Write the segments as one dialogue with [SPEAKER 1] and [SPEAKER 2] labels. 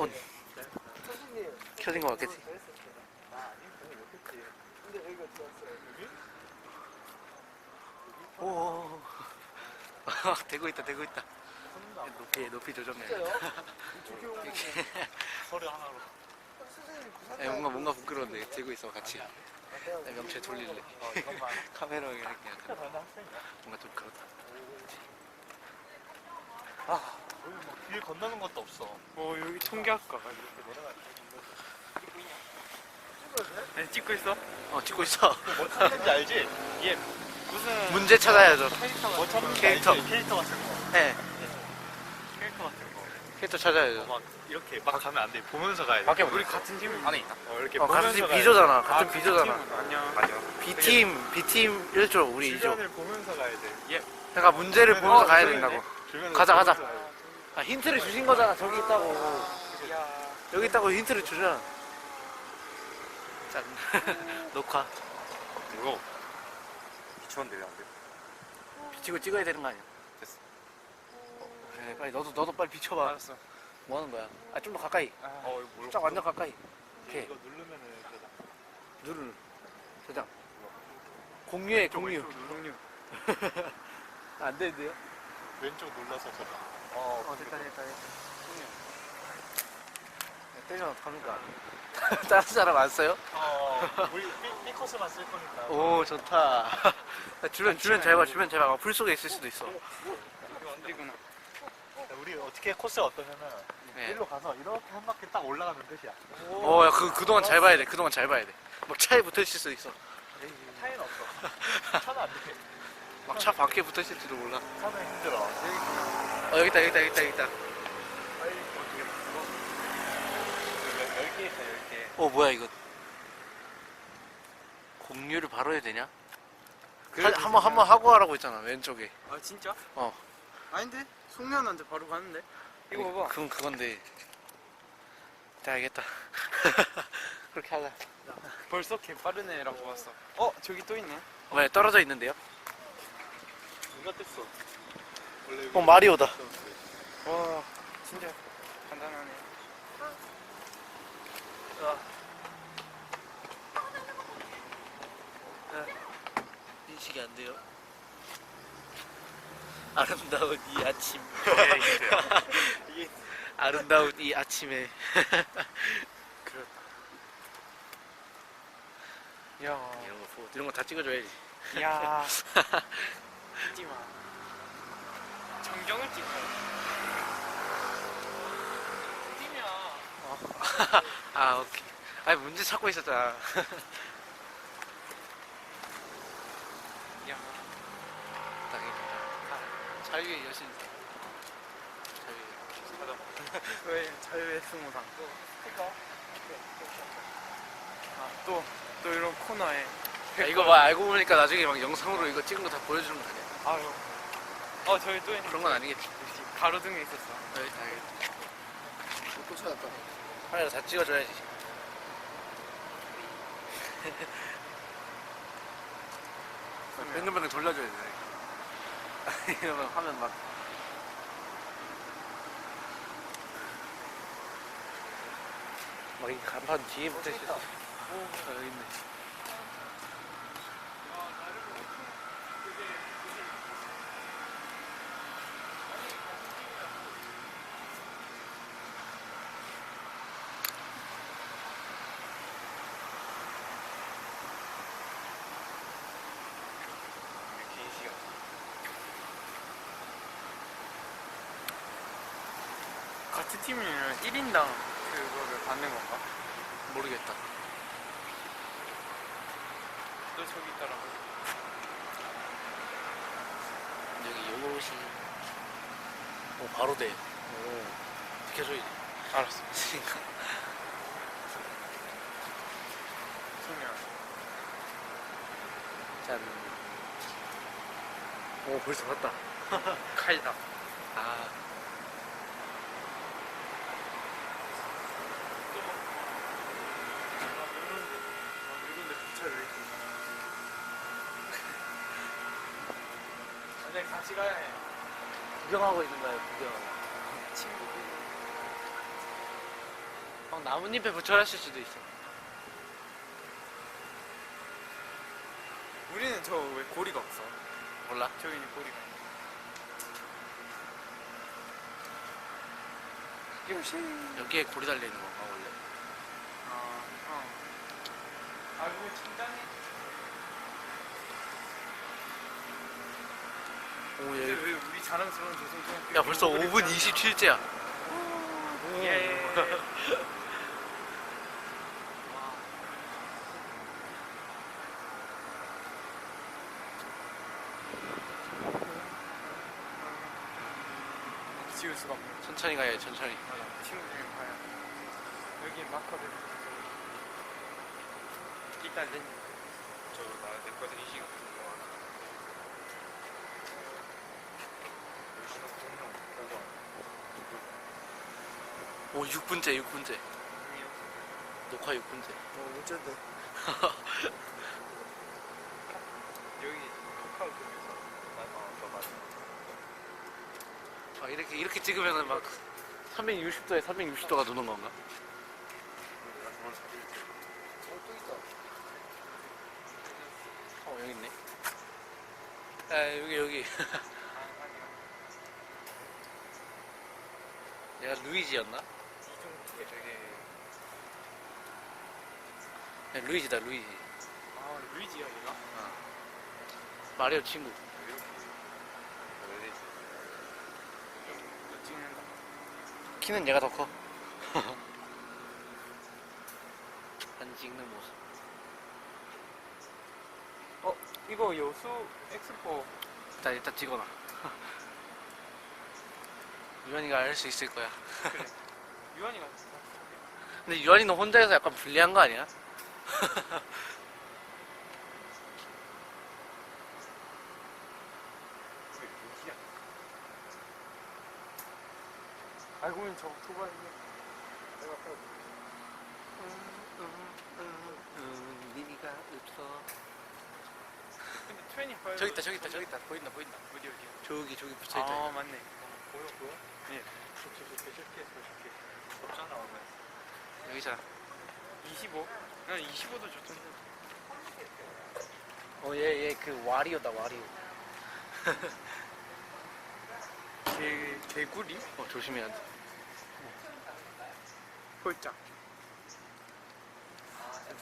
[SPEAKER 1] 온. 켜진 거 맞겠지? 오. 되고 있다, 되고 있다. 높이, 높이 조정해.
[SPEAKER 2] 서류 하나로.
[SPEAKER 1] 네, 뭔가, 뭔가 부끄러운데, 들고 있어, 같이. 네, 명체 돌릴래.
[SPEAKER 2] 어, 이것만.
[SPEAKER 1] 카메라 이렇게 약간 뭔가 좀 그렇다.
[SPEAKER 2] 아, 여기 뭐길 건너는 것도 없어.
[SPEAKER 3] 어 여기 청계학과가 이렇게 내려가. 네, 찍고 있어?
[SPEAKER 1] 어, 찍고 있어.
[SPEAKER 2] 뭐 찾는지 알지?
[SPEAKER 3] 이게 무슨
[SPEAKER 1] 문제 찾아야죠.
[SPEAKER 2] 뭐 찾는지
[SPEAKER 1] 캐릭터.
[SPEAKER 2] 알지? 캐릭터 같은 거.
[SPEAKER 1] 네,
[SPEAKER 2] 캐릭터 같은 거.
[SPEAKER 1] 캐릭터 찾아야죠.
[SPEAKER 2] 막 이렇게 막 가면 안 돼. 보면서 가야 돼.
[SPEAKER 3] 밖에 우리 같은 팀 안에 있다.
[SPEAKER 2] 어, 이렇게
[SPEAKER 1] 어,
[SPEAKER 2] 보면서
[SPEAKER 1] 같은
[SPEAKER 2] 가야
[SPEAKER 1] 비조잖아.
[SPEAKER 2] 돼.
[SPEAKER 1] 같은
[SPEAKER 3] 아,
[SPEAKER 1] 비조잖아.
[SPEAKER 3] 팀 안녕.
[SPEAKER 2] 맞아.
[SPEAKER 1] B팀, B팀 1조, 우리 2조.
[SPEAKER 2] 주변을 보면서 가야 돼.
[SPEAKER 1] 그러니까 문제를 보면서
[SPEAKER 2] 어,
[SPEAKER 1] 가야. 된다고.
[SPEAKER 2] 주변을
[SPEAKER 1] 가자, 가자.
[SPEAKER 2] 보면서 가야 돼.
[SPEAKER 1] 아, 힌트를 주신 거잖아. 저기 있다고. 여기 있다고 힌트를 주잖아. 짠. 녹화.
[SPEAKER 2] 이거 미쳤는데 왜안 돼?
[SPEAKER 1] 비치고 찍어야 되는 거 아니야?
[SPEAKER 2] 됐어.
[SPEAKER 1] 그래, 빨리 너도, 너도 빨리 비춰봐.
[SPEAKER 3] 알았어.
[SPEAKER 1] 뭐 하는 거야? 아, 좀 더 가까이.
[SPEAKER 2] 어, 이거 뭘?
[SPEAKER 1] 쫙 완전 가까이. 오케이.
[SPEAKER 2] 이거 누르면은 되다.
[SPEAKER 1] 누르. 저장. 공유해, 공유.
[SPEAKER 3] 공유.
[SPEAKER 1] 안 되는데요?
[SPEAKER 2] 왼쪽 눌러서 저장.
[SPEAKER 1] 어, 됐다, 됐다, 됐다. 때리면 어떡합니까? 다른 사람 안 써요?
[SPEAKER 2] 어, 우리 삐- 삐컷으만 쓸 거니까.
[SPEAKER 1] 오, 좋다. 주변, 주변 잘 봐, 주변 잘 봐. 풀 속에 있을 수도 있어.
[SPEAKER 3] 언제구나.
[SPEAKER 2] 우리 어떻게 코스가 어떠냐면
[SPEAKER 1] 네.
[SPEAKER 2] 일로 가서 이렇게 한 바퀴 딱 올라가면 끝이야.
[SPEAKER 1] 어, 야, 그, 그동안 잘 봐야 돼. 그동안 잘 봐야 돼. 막 차에 붙어 있을 수도 있어.
[SPEAKER 2] 차이는 없어. 차는 안 돼.
[SPEAKER 1] 막 차 밖에 붙어 있을지도 몰라.
[SPEAKER 2] 차는 힘들어.
[SPEAKER 1] 어, 여기 있다, 여기 있다, 여기 있다, 여기 있다.
[SPEAKER 2] 빨리 어떻게 바꾸고. 열개 있어, 열 개.
[SPEAKER 1] 어, 뭐야, 이거. 공유를 바로 해야 되냐? 한 번, 한번 하고 하라고 했잖아, 왼쪽에.
[SPEAKER 3] 아 진짜?
[SPEAKER 1] 어.
[SPEAKER 3] 아닌데? 송년한테 바로 가는데? 이거 봐봐.
[SPEAKER 1] 그건 그건데. 자, 알겠다. 그렇게 하자.
[SPEAKER 3] 벌써 개 빠르네라고 봤어. 어 저기 또 있네.
[SPEAKER 1] 왜, 떨어져 있는데요?
[SPEAKER 2] 누가 뗐어? 원래
[SPEAKER 1] 어, 마리오다.
[SPEAKER 3] 와 진짜 간단하네.
[SPEAKER 1] 인식이 안 돼요. 아름다운 이 아침.
[SPEAKER 2] 이게
[SPEAKER 1] 아름다운 이 아침에.
[SPEAKER 3] 야.
[SPEAKER 1] 이런 거, 보- 이런 거 다 찍어줘야지.
[SPEAKER 3] 야. 찍지 마. 정경을 찍어. 찍으면
[SPEAKER 1] 아, 오케이. 아니, 문제 찾고 있었잖아.
[SPEAKER 3] 야.
[SPEAKER 1] 당연히. 자유의 여신. 자유의
[SPEAKER 3] 왜 자유의 스무상? 아, 또, 또 이런 코너에.
[SPEAKER 1] 야, 이거 봐, 알고 보니까 나중에 막 영상으로 이거 찍은 거 다 보여주는 거 아니야?
[SPEAKER 3] 아유. 어, 저기 또 있네.
[SPEAKER 1] 그런 건 아니겠지.
[SPEAKER 3] 가로등에 있었어.
[SPEAKER 1] 여기 당연히. 또 찾았다. 하나 다 찍어줘야지. 뱅글뱅글 돌려줘야 돼. 이러면 하면 막. 막 이 간판 뒤에 붙어 있어. 오, 여기 있네.
[SPEAKER 3] 같은 팀이면 1인당 그거를 받는 건가?
[SPEAKER 1] 모르겠다.
[SPEAKER 3] 또 저기 있더라고.
[SPEAKER 1] 여기 요것이. 오, 바로 돼. 오, 비켜줘야지.
[SPEAKER 3] 알았어.
[SPEAKER 1] 있으니까.
[SPEAKER 3] 소면.
[SPEAKER 1] 짠. 오, 벌써 봤다.
[SPEAKER 3] 칼다.
[SPEAKER 1] 아.
[SPEAKER 2] 이런데 부차를 이렇게. 근데 같이 가야 해.
[SPEAKER 1] 구경하고 있는 거예요, 구경.
[SPEAKER 3] 친구.
[SPEAKER 1] 막 나뭇잎에 붙여놨을 수도 있어.
[SPEAKER 3] 우리는 저 왜 고리가 없어?
[SPEAKER 1] 몰라?
[SPEAKER 3] 저기는 고리가 있네.
[SPEAKER 1] 여기에 고리 달려 있는 건가, 원래?
[SPEAKER 3] 아, 어. 아, 그거 천장에?
[SPEAKER 1] 오, 예.
[SPEAKER 3] 왜 우리 자랑스러운 조선소년
[SPEAKER 1] 야, 벌써 5분 27째야.
[SPEAKER 3] 예. 지울 수가 없네.
[SPEAKER 1] 천천히 가야 해, 천천히.
[SPEAKER 3] 친구들이 봐요. 여기 마커를. 일단 렌.
[SPEAKER 2] 저 나는 내 거에서 이 시간 동안 열심히 공룡 보고
[SPEAKER 1] 오, 6분째, 6분째. 녹화 6분째.
[SPEAKER 2] 어 어쩐데 여기 카카오톡에서 나어 맞아
[SPEAKER 1] 아, 이렇게, 이렇게 찍으면은 막 360도에 360도가 도는 건가?
[SPEAKER 2] 내가 저런 사진 어또 있다
[SPEAKER 1] 어, 여기 있네. 아, 여기, 여기. 얘가 루이지였나?
[SPEAKER 2] 이게 되게
[SPEAKER 1] 네, 루이지다, 루이지.
[SPEAKER 3] 아, 루이지야, 얘가?
[SPEAKER 1] 마리오 친구.
[SPEAKER 2] 이렇게 왜 되지
[SPEAKER 3] 너 찍는다.
[SPEAKER 1] 키는 얘가 더 커. 안 찍는 모습.
[SPEAKER 3] 어, 이거 여수 엑스포.
[SPEAKER 1] 일단, 일단 찍어놔. 유한이가 알 수 있을 거야.
[SPEAKER 3] 유한이가.
[SPEAKER 1] 근데 유한이는 혼자해서 약간 불리한 거 아니야?
[SPEAKER 3] 알고 보니 저 오토바이네. 내가 아까
[SPEAKER 1] 음, 니가 없어.
[SPEAKER 3] 근데 25.
[SPEAKER 1] 저기 있다, 저기 있다, 저기 있다. 보인다, 보인다.
[SPEAKER 3] 어디, 어디?
[SPEAKER 1] 저기, 저기 붙어있다.
[SPEAKER 3] 아, 맞네.
[SPEAKER 2] 보여 보여?
[SPEAKER 3] 예.
[SPEAKER 2] 저저 저렇게 저렇게 없잖아 오늘
[SPEAKER 1] 여기잖아.
[SPEAKER 3] 25? 난 25도 좋던데.
[SPEAKER 1] 어, 얘, 얘 그 와리오다, 와리오.
[SPEAKER 3] 개, 개구리?
[SPEAKER 1] 어, 조심해야 돼.
[SPEAKER 3] 홀짝.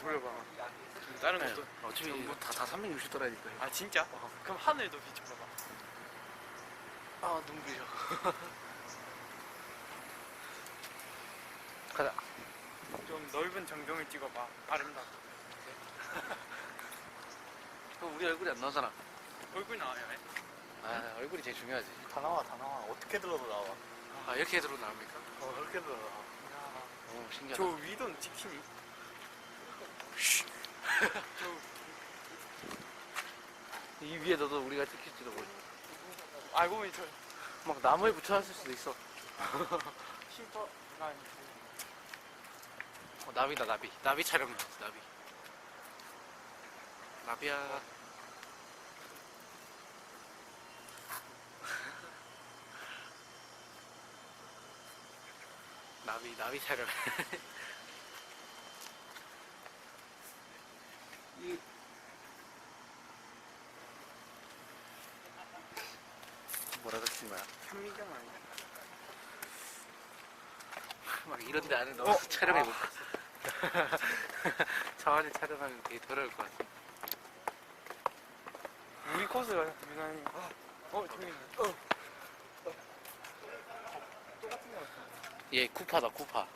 [SPEAKER 3] 돌려봐. 다른 것도.
[SPEAKER 1] 어차피 이거 다, 다 360도라니까.
[SPEAKER 3] 아, 진짜? 그럼 하늘도 비춰봐봐.
[SPEAKER 1] 아, 눈부셔. 가자.
[SPEAKER 3] 좀 넓은 전경을 찍어봐. 아름다워.
[SPEAKER 1] 그럼 우리 얼굴이 안 나오잖아.
[SPEAKER 3] 얼굴 나와요, 예?
[SPEAKER 1] 아, 얼굴이 제일 중요하지.
[SPEAKER 2] 다 나와 다 나와 어떻게 들어도 나와
[SPEAKER 1] 아, 이렇게 들어 나옵니까?
[SPEAKER 2] 어 그렇게 들어 나와
[SPEAKER 1] 오, 신기하다.
[SPEAKER 3] 저 위도는 찍히니? 저
[SPEAKER 1] 이 위에 너도 우리가 찍힐지도 모르.
[SPEAKER 3] 알고 보니
[SPEAKER 1] 저막 나무에 붙여놨을 수도 있어.
[SPEAKER 3] 아니고
[SPEAKER 1] 어, 나비다, 나비. 나비 촬영 나비. 나비야. 나비, 나비 촬영. 거야?
[SPEAKER 3] 현미경 아니야?
[SPEAKER 1] 막 이런 데 안에 넣어서 촬영해 볼까? 저 안에 촬영하면 되게 더러울 것 같아.
[SPEAKER 3] 우리 코스가 유난히 어 저기 있네 어 똑같은 거 같아
[SPEAKER 1] 얘 쿠파다, 쿠파.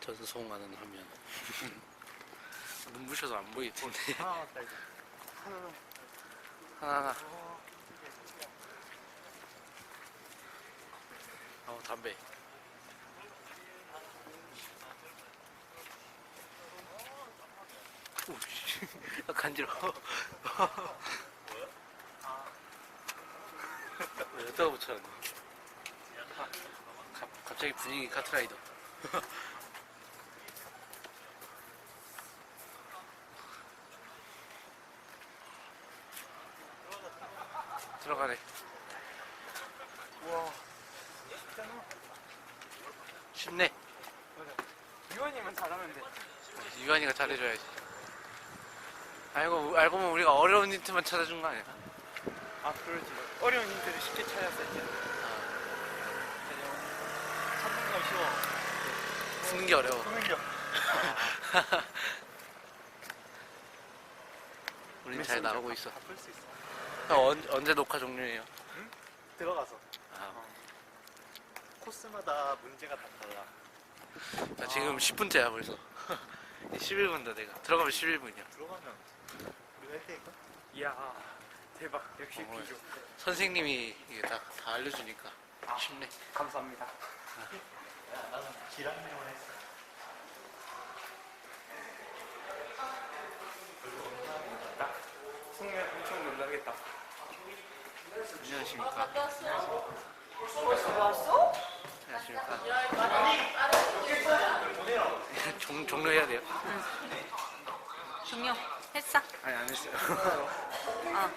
[SPEAKER 1] 전 송하는 화면. 눈부셔서 안 보일 텐데.
[SPEAKER 3] 하나 왔다 이제 하나는
[SPEAKER 1] 하나 하나. 어, 담배. 오, 씨. 아, 간지러워. 왜 여기다가 붙여놨노? 아, 갑- 갑자기 분위기 카트라이더. 들어가래.
[SPEAKER 3] 우와.
[SPEAKER 1] 쉽네.
[SPEAKER 3] 유원이만 잘하면 돼.
[SPEAKER 1] 유한이가 잘해줘야지. 알고, 알고 보면 우리가 어려운 힌트만 찾아준 거 아니야?
[SPEAKER 3] 아, 그러지. 어려운 힌트를 쉽게 찾았을 때.
[SPEAKER 2] 찾는 건 쉬워.
[SPEAKER 1] 푸는 게 어려워.
[SPEAKER 2] 푸는 게
[SPEAKER 1] 우린 잘 나오고 있어.
[SPEAKER 2] 다풀 수 있어.
[SPEAKER 1] 형, 언, 언제 녹화 종료해요?
[SPEAKER 2] 들어가서
[SPEAKER 1] 아,
[SPEAKER 2] 코스마다 문제가 다 달라.
[SPEAKER 1] 나 지금 10분째야 벌써. 11분다 내가. 들어가면 11분이야.
[SPEAKER 2] 들어가면 우리가 1대니까?
[SPEAKER 3] 이야, 대박. 역시
[SPEAKER 1] 어,
[SPEAKER 3] 비교.
[SPEAKER 1] 선생님이 이게 다, 다 알려주니까 쉽네.
[SPEAKER 3] 감사합니다.
[SPEAKER 2] 야, 나는 기량명을 했어.
[SPEAKER 3] 승면 엄청 놀라겠다.
[SPEAKER 1] 안녕하십니까.
[SPEAKER 4] 벌써 왔어?
[SPEAKER 1] 안녕하십니까. 종, 종료해야 돼요?
[SPEAKER 4] 종료 했어?
[SPEAKER 1] 아니 안 했어요.
[SPEAKER 4] 어.